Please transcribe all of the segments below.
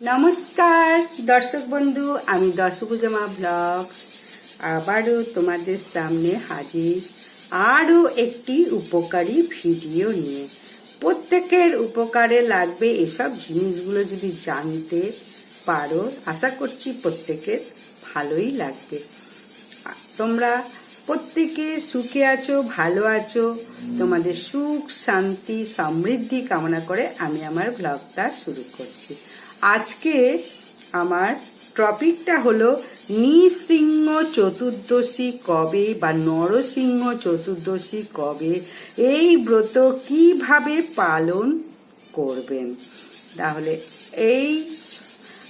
নমস্কার, দর্শক বন্ধু, আমি দশভুজমা ব্লগস আবারও তোমাদের সামনে হাজির। আরও একটি উপকারী ভিডিও নিয়ে। প্রত্যেকের উপকারে লাগবে এসব জিনিসগুলো যদি জানতে পারো, আশা করছি প্রত্যেকের ভালোই লাগবে। তোমরা প্রত্যেকে সুখে আছো, ভালো আছো, তোমাদের সুখ, শান্তি, সমৃদ্ধি কামনা করে আমি আমার ব্লগটা শুরু করছি। আজকে আমার টপিকটা হলো নৃসিংহ চতুর্দশী কবে বা নরসিংহ চতুর্দশী কবে? এই ব্রত কীভাবে পালন করবেন? তাহলে এই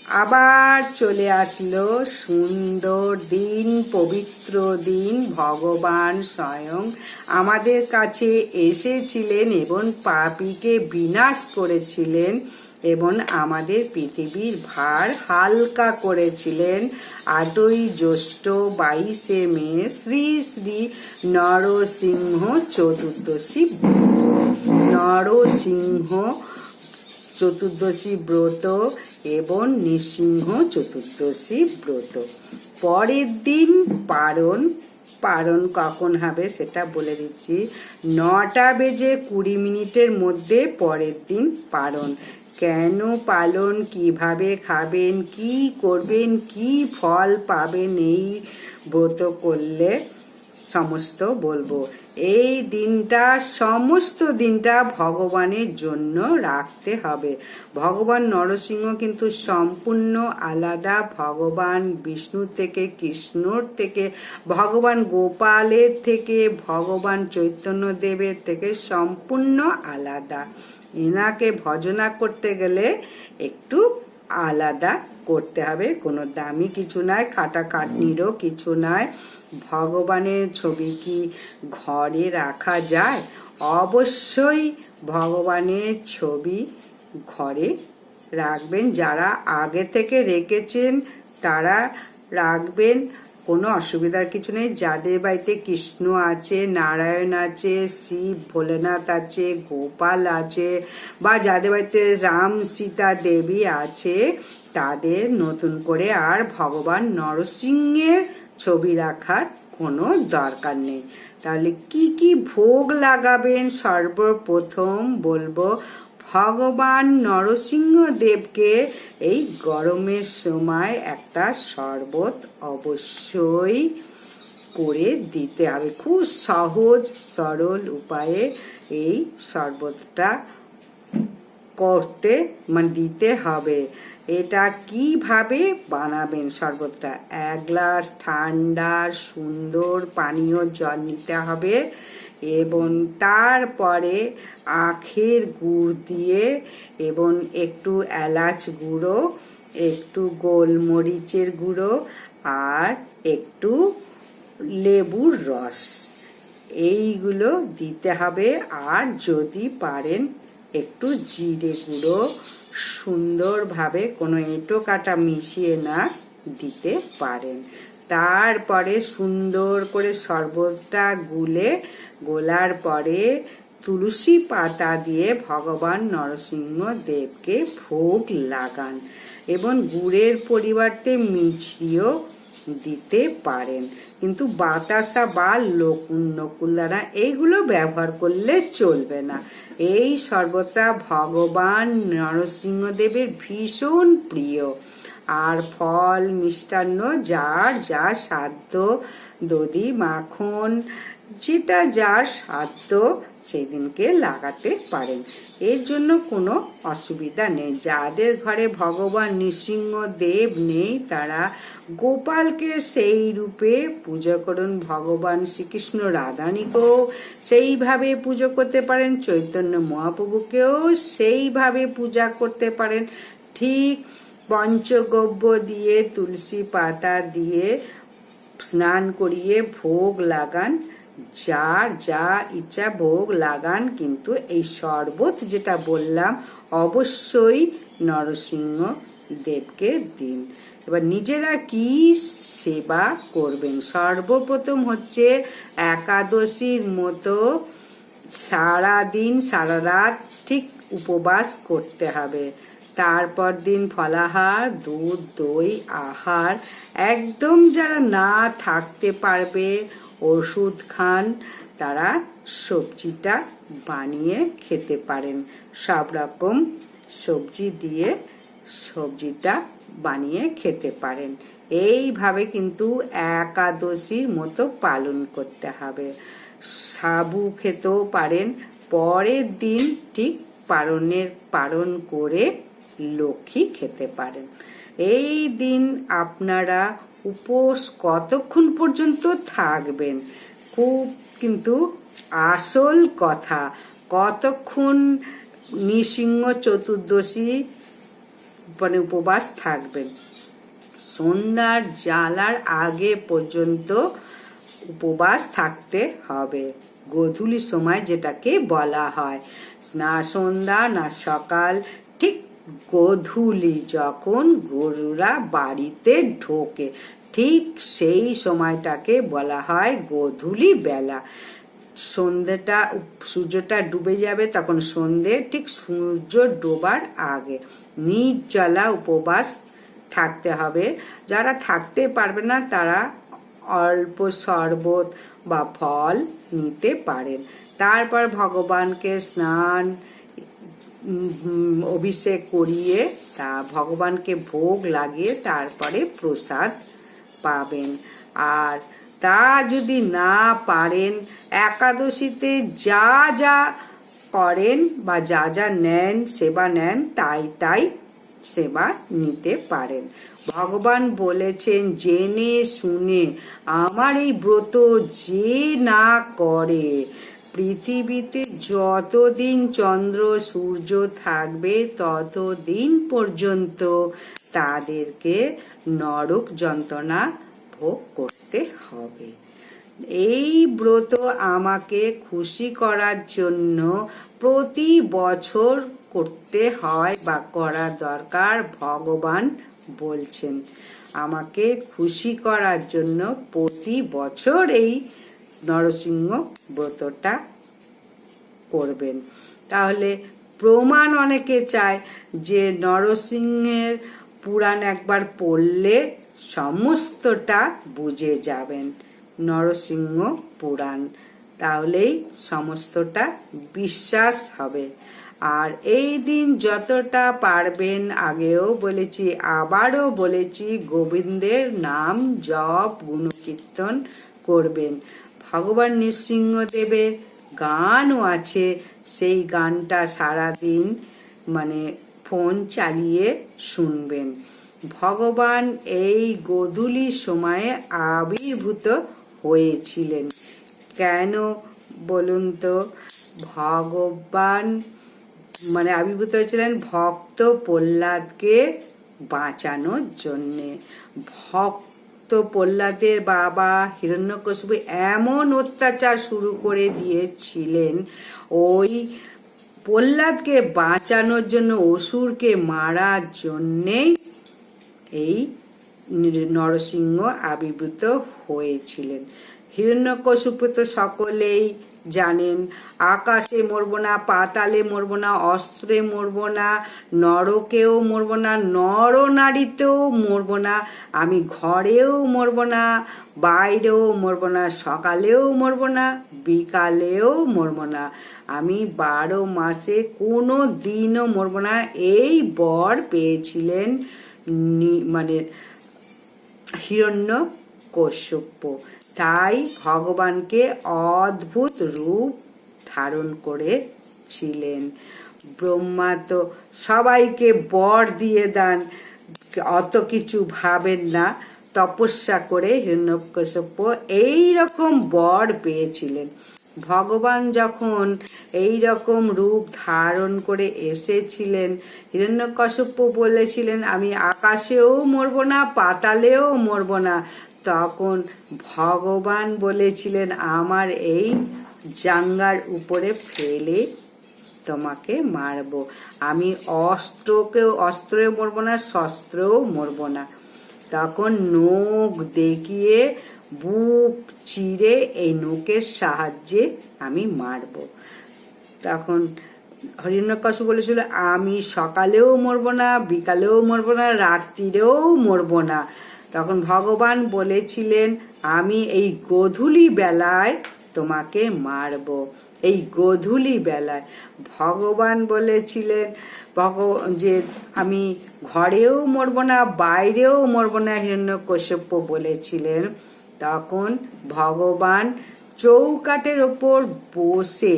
আবার চলে আসলো সুন্দর দিন, পবিত্র দিন, ভগবান স্বয়ং আমাদের কাছে এসেছিলেন এবং পাপিকে বিনাশ করেছিলেন। এবং আমাদের পৃথিবীর ভার হালকা করেছিলেন আটই জ্যৈষ্ঠ বাইশে মে শ্রী শ্রী নরসিংহ চতুর্দশী নরসিংহ চতুর্দশী ব্রত এবং নৃসিংহ চতুর্দশী ব্রত। পরের দিন পারণ। পারণ কখন হবে সেটা বলে দিচ্ছি। নটা বেজে কুড়ি মিনিটের মধ্যে পরের দিন পারণ। কেন পালন, কীভাবে খাবেন, কি করবেন, কি ফল পাবেন এই ব্রত করলে সমস্ত বলব। এই দিনটা, সমস্ত দিনটা ভগবানের জন্য রাখতে হবে। ভগবান নরসিংহ কিন্তু সম্পূর্ণ আলাদা। ভগবান বিষ্ণু থেকে, কৃষ্ণর থেকে, ভগবান গোপালের থেকে, ভগবান চৈতন্য দেবের থেকে সম্পূর্ণ আলাদা। এনাকে ভজনা করতে গেলে একটু আলাদা করতে হবে। কোনো দামি কিছু নয়, খাটা খাটনিরও কিছু নয়। ভগবানের ছবি কি ঘরে রাখা যায়? অবশ্যই ভগবানের ছবি ঘরে রাখবেন। যারা আগে থেকে রেখেছেন, তারা রাখবেন। কোনো অসুবিধার কিছু নেই। যাদের বাড়িতে কৃষ্ণ আছে, নারায়ণ আছে, শিব, ভোলেনাথ আছে, গোপাল আছে বা যাদের বাড়িতে রাম, সীতা দেবী আছে, তাদের নতুন করে আর ভগবান নরসিংহের ছবি রাখার কোনো দরকার নেই। তাহলে কি কি ভোগ লাগাবেন? সর্বপ্রথম বলব ভগবান নরসিংহ দেবকে এই গরমের সময় একটা শরবত অবশ্যই করে দিতে হবে। খুব সহজ, সরল উপায়ে এই শরবতটা করতে মানে দিতে হবে। এটা কীভাবে বানাবেন শরবতটা? এক গ্লাস ঠান্ডা সুন্দর পানীয় জল নিতে হবে। এবং তারপরে আখের গুড় দিয়ে এবং একটু এলাচ গুঁড়ো, একটু গোলমরিচের গুঁড়ো আর একটু লেবুর রস। এইগুলো দিতে হবে। আর যদি পারেন একটু জিরে গুঁড়ো। সুন্দরভাবে কোনো এঁটো কাটা মিশিয়ে না দিতে পারেন। তারপরে সুন্দর করে শরবতটা গুলে গোলার পরে তুলসী পাতা দিয়ে ভগবান নরসিংহ দেবকে ভোগ লাগান এবং গুড়ের পরিবর্তে মিছরিও দিতে পারেন। কিন্তু বাতাসা বা নকুলদানা এইগুলো ব্যবহার করলে চলবে না। এই সর্বতা ভগবান নরসিংহদেবের ভীষণ প্রিয়। আর ফল মিষ্টান্ন, যার যা সাধ্য, দধি, মাখন, যেটা যার সাধ্য সেই দিনকে লাগাতে পারেন। এর জন্য কোনো অসুবিধা নেই। যাদের ঘরে ভগবান নৃসিংহ দেব নেই, তারা গোপালকে সেই রূপে পুজো করুন। ভগবান শ্রীকৃষ্ণ রাধানীকেও সেইভাবে পুজো করতে পারেন। চৈতন্য মহাপ্রভুকেও সেইভাবে পূজা করতে পারেন। ঠিক পঞ্চগব্য দিয়ে, তুলসী পাতা দিয়ে স্নান করিয়ে ভোগ লাগান। যার যা ইচ্ছা ভোগ লাগান, কিন্তু এই শরবত যেটা বললাম, অবশ্যই নরসিংহ দেবকে দিন। এবার নিজেরা কি সেবা করবেন? সর্বপ্রথম হচ্ছে একাদশীর মতো সারা দিন সারা রাত ঠিক উপবাস করতে হবে। তারপর দিন ফলাহার, দুধ, দই, আহার। একদম যারা না থাকতে পারবে, ওষুধ খান, তারা সবজিটা বানিয়ে খেতে পারেন। সব রকম সবজি দিয়ে সবজিটা বানিয়ে খেতে পারেন। এইভাবে কিন্তু একাদশীর মতো পালন করতে হবে। সাবু খেতেও পারেন, পরের দিন ঠিক পারণের পালন করে লক্ষ্মী খেতে পারেন এই দিন আপনারা উপোস কতক্ষণ পর্যন্ত থাকবেন? খুব কিন্তু আসল কথা। কতক্ষণ নৃসিংহ চতুর্দশী মানে উপবাস থাকবেন? সন্ধ্যার জ্বালার আগে পর্যন্ত উপবাস থাকতে হবে। গোধূলি সময় যেটাকে বলা হয়। না সন্ধ্যা, না সকাল, ঠিক গোধূলি যখন গরুরা বাড়িতে ঢোকে, ঠিক সেই সময়টাকে বলা হয় গোধূলি বেলা। সন্ধ্যেটা সূর্যটা ডুবে যাবে তখন সন্ধে, ঠিক সূর্য ডোবার আগে। নির্জলা উপবাস থাকতে হবে। যারা থাকতে পারবে না, তারা অল্প শরবত বা ফল নিতে পারেন। তারপর ভগবানকে স্নান অভিষেক করিয়ে তা ভগবানকে ভোগ লাগিয়ে তারপরে প্রসাদ পাবেন। আর তা যদি না পারেন, একাদশীতে যা যা করেন বা যা যা নেন, সেবা নেন, তাই তাই সেবা নিতে পারেন। ভগবান বলেছেন, জেনে শুনে আমার এই ব্রত যে না করে পৃথিবীতে যতদিন চন্দ্র, সূর্য থাকবে, ততদিন পর্যন্ত তাদেরকে নরক যন্ত্রণা ভোগ করতে হবে। এই ব্রত আমাকে খুশি করার জন্য প্রতি বছর করতে হয় বা করা দরকার, ভগবান বলছেন। আমাকে খুশি করার জন্য প্রতি বছর এই নরসিংহ ব্রতটা করবেন। তাহলে প্রমাণ অনেকে চায় যে নরসিংহের পুরাণ একবার পড়লে সমস্তটা বুঝে যাবেন। নরসিংহ পুরাণ, তাহলেই সমস্তটা বিশ্বাস হবে। আর এই দিন যতটা পারবেন আগেও বলেছি, আবারও বলেছি, গোবিন্দের নাম জপ, গুণকীর্তন করবেন। ভগবান নৃসিংহদেবের গানও আছে। সেই গানটা সারাদিন মানে ফোন চালিয়ে শুনবেন। ভগবান এই গোধূলি সময়ে আবির্ভূত হয়েছিলেন। কেন বলুন তো? ভগবান মানে আবির্ভূত হয়েছিলেন ভক্ত প্রহ্লাদকে বাঁচানোর জন্যে। ভক্ত প্রহ্লাদের বাবা হিরণ্যকশিপু এমন অত্যাচার শুরু করে দিয়েছিলেন। ওই প্রহ্লাদকে বাঁচানোর জন্য, অসুরকে মারার জন্যেই এই নরসিংহ আবির্ভূত হয়েছিলেন। হিরণ্যকশিপু তো সকলেই জানেন আকাশে মরব না পাতালে মরব না অস্ত্রে মরব না নরকেও মরব না নর নারীতেও মরব না আমি ঘরেও মরব না বাইরেও মরব না সকালেও মরব না বিকালেও মরব না আমি বারো মাসে কোনো দিনও মরব না এই বর পেয়েছিলেন মানে হিরণ্য কশ্যপ্য তাই ভগবানকে অদ্ভুত রূপ ধারণ করেছিলেন। ব্রহ্মা তো সবাইকে বর দিয়ে দেন, অত কিছু ভাবেন না, তপস্যা করে হিরণ্যকশ্যপ্য এই রকম বর পেয়েছিলেন। ভগবান যখন এই রকম রূপ ধারণ করে এসেছিলেন হিরণ্যকশ্যপ্য বলেছিলেন, আমি আকাশেও মরব না, পাতালেও মরব না তখন ভগবান বলেছিলেন, আমার এই জাঙ্গার উপরে ফেলে তোমাকে মারব। আমি অস্ত্রকেও, অস্ত্রেও মরবো না, শস্ত্রেও মরব না। তখন নখ দেখিয়ে, বুক চিরে এই নখের সাহায্যে আমি মারব। তখন হরিণকাশু বলেছিল, আমি সকালেও মরবো না, বিকালেও মরবো না, রাত্রিরেও মরবো না। তখন ভগবান বলেছিলেন, আমি এই গধূলি বেলায় তোমাকে মারব। এই গধূলি বেলায় ভগবান বলেছিলেন ভগ যে আমি ঘরেও মরবো না, বাইরেও মরবো না হিরণ্য হিরণ্যকশ্যপ বলেছিলেন। তখন ভগবান চৌকাটের ওপর বসে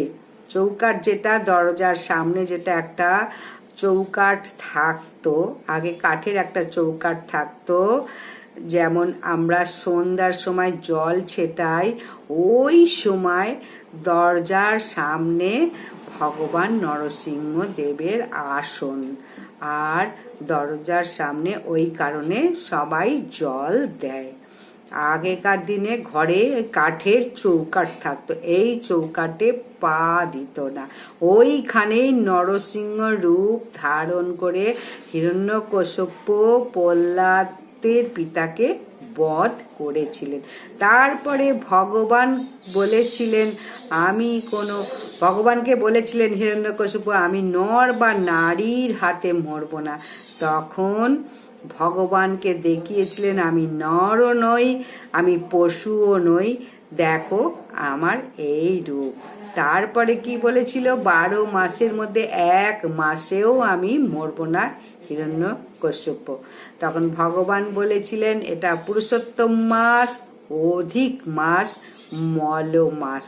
চৌকাট যেটা, দরজার সামনে যেটা একটা চৌকাট থাকতো, আগে কাঠের একটা চৌকাট থাকতো যেমন আমরা সন্ধ্যার সময় জল ছেটাই, ওই সময় দরজার সামনে ভগবান নরসিংহ দেবের আসন। আর দরজার সামনে ওই কারণে সবাই জল দেয়। আগেকার দিনে ঘরে কাঠের চৌকাট থাকতো, এই চৌকাটে পা দিত না। ওইখানেই নরসিংহ রূপ ধারণ করে হিরণ্যকশপ্য প্রহ্লাদের পিতাকে বধ করেছিলেন। তারপরে ভগবান বলেছিলেন, আমি কোনো ভগবানকে বলেছিলেন, হিরণ্যকশিপু, আমি নর বা নারীর হাতে মরব না। তখন ভগবানকে দেখিয়েছিলেন, আমি নরও নই, আমি পশুও নই, দেখো আমার এই রূপ। তারপরে কি বলেছিল, বারো মাসের মধ্যে এক মাসেও আমি মরবো না হিরণ্য কশ্যপ। তখন ভগবান বলেছিলেন, এটা পুরুষোত্তম মাস, অধিক মাস, মল মাস।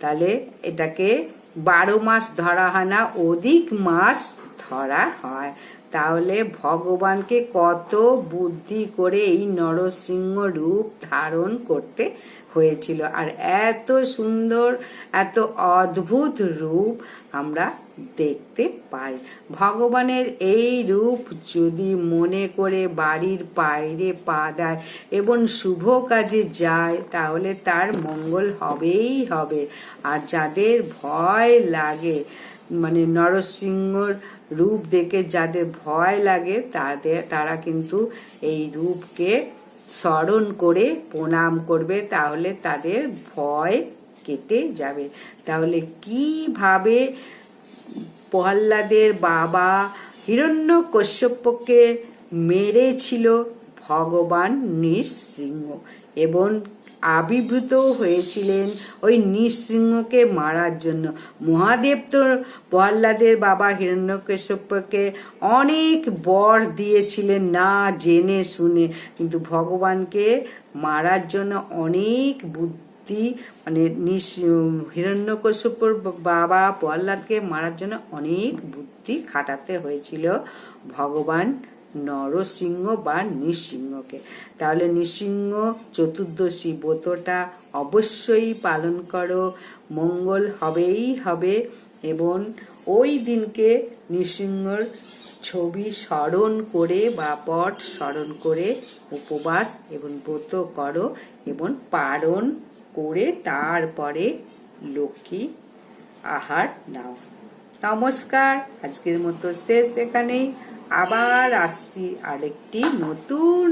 তাহলে এটাকে বারো মাস ধরা হয় না, অধিক মাস ধরা হয়। তাহলে ভগবানকে কত বুদ্ধি করে এই নরসিংহ রূপ ধারণ করতে হয়েছিল। আর এত সুন্দর, এত অদ্ভুত রূপ আমরা দেখতে পাই। ভগবানের এই রূপ যদি মনে করে বাড়ির বাইরে পা দেয় এবং শুভ কাজে যায়, তাহলে তার মঙ্গল হবেই হবে। আর যাদের ভয় লাগে মানে নরসিংহর রূপ দেখে যাদের ভয় লাগে, তাদের, তারা কিন্তু এই রূপকে স্মরণ করে প্রণাম করবে, তাহলে তাদের ভয় কেটে যাবে। তাহলে কীভাবে প্রহ্লাদের বাবা হিরণ্য কশ্যপকে মেরেছিল? ভগবান নৃসিংহ এবং আবির্ভূত হয়েছিলেন ওই নৃসিংহকে মারার জন্য। মহাদেব তো প্রহ্লাদের বাবা হিরণ্যকশ্যপকে অনেক বর দিয়েছিলেন না জেনে শুনে। কিন্তু ভগবানকে মারার জন্য অনেক বুদ্ধি মানে হিরণ্যকশ্যপর বাবা প্রহ্লাদকে মারার জন্য অনেক বুদ্ধি খাটাতে হয়েছিল ভগবান। নরসিংহ বা নৃসিংহকে। তাহলে নৃসিংহ চতুর্দশী ব্রতটা অবশ্যই পালন করো। মঙ্গল হবেই হবে এবং ওই দিনকে নৃসিংহর ছবি স্মরণ করে বা পট স্মরণ করে উপবাস এবং ব্রত করো এবং পালন করে তারপরে লক্ষ্মী আহার নাও। নমস্কার, আজকের মতো শেষ এখানেই। আবার আসছি আরেকটি নতুন